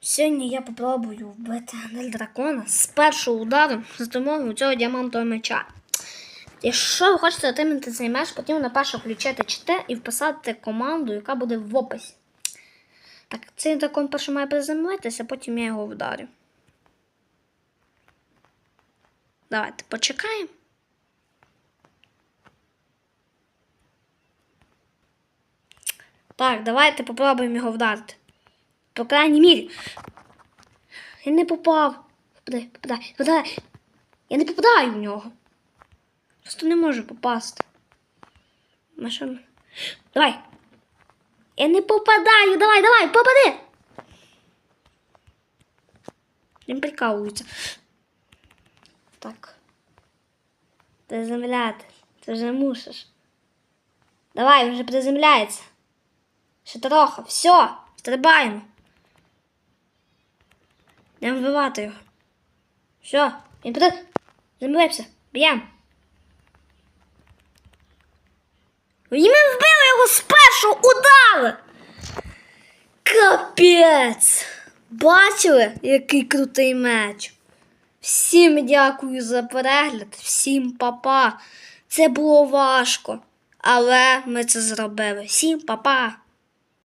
Сьогодні я попробую вбити Анель дракона з першого удару з допомогою цього діамантового меча. Якщо ви хочете отримати цей меч, потрібно перше включити чите і вписати команду, яка буде в описі. Так, цей дракон перше має приземлитися, потім я його вдарю. Давайте почекаємо. Так, давайте попробуємо його вдарити. По крайній мірі. Я не попав. Попадай, попадай, попадай. Я не попадаю в нього. Просто не можу попасти. Машина. Давай. Я не попадаю. Давай, давай, попади. Він прикалується. Так. Приземляти. Ти вже мусиш. Давай, він вже приземляється. Ще трохи. Все, стрибаємо. Не вбивати його. Все, він буде. Замилився. Б'єм. І ми вбили його з першого удару. Капець. Бачили, який крутий меч? Всім дякую за перегляд, всім папа. Це було важко, але ми це зробили. Всім папа.